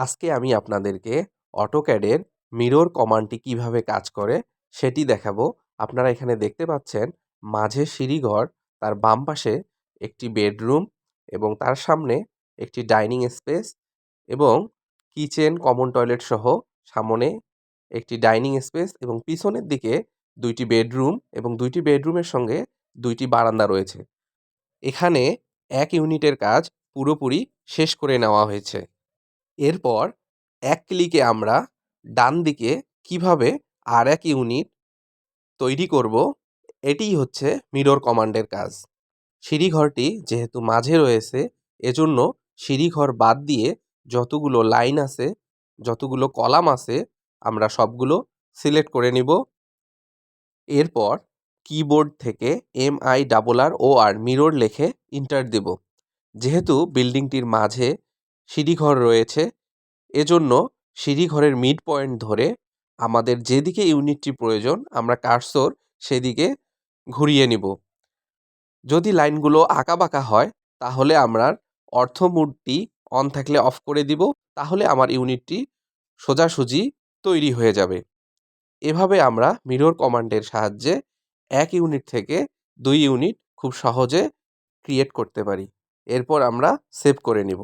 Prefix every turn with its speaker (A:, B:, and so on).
A: আজকে আমি আপনাদেরকে অটোক্যাডের মিরর কমান্ডটি কীভাবে কাজ করে সেটি দেখাবো। আপনারা এখানে দেখতে পাচ্ছেন, মাঝে সিঁড়িঘর, তার বাম পাশে একটি বেডরুম এবং তার সামনে একটি ডাইনিং স্পেস এবং কিচেন কমন টয়লেট সহ সামনে একটি ডাইনিং স্পেস এবং পিছনের দিকে দুইটি বেডরুম এবং দুইটি বেডরুমের সঙ্গে দুইটি বারান্দা রয়েছে। এখানে এক ইউনিটের কাজ পুরোপুরি শেষ করে নেওয়া হয়েছে। এরপর এক ক্লিকে আমরা ডান দিকে কীভাবে আর এক ইউনিট তৈরি করব, এটিই হচ্ছে মিরর কমান্ডের কাজ। সিঁড়িঘরটি যেহেতু মাঝে রয়েছে, এজন্য সিঁড়িঘর বাদ দিয়ে যতগুলো লাইন আছে, যতগুলো কলাম আছে, আমরা সবগুলো সিলেক্ট করে নিব। এরপর কিবোর্ড থেকে M I double R O R mirror লেখে ইন্টার দেব। যেহেতু বিল্ডিংটির মাঝে সিঁড়িঘর রয়েছে। এজন্য সিঁড়িঘরের মিড পয়েন্ট ধরে আমাদের যেদিকে ইউনিটটি প্রয়োজন, আমরা কার্সর সেদিকে ঘুরিয়ে নিব। যদি লাইনগুলো আঁকাবাঁকা হয়, তাহলে আমরা অর্থ অন থাকলে অফ করে দিব, তাহলে আমার ইউনিটটি সোজাসুজি তৈরি হয়ে যাবে। এভাবে আমরা মিরর কমান্ডের সাহায্যে এক ইউনিট থেকে দুই ইউনিট খুব সহজে ক্রিয়েট করতে পারি। এরপর আমরা সেভ করে নিব।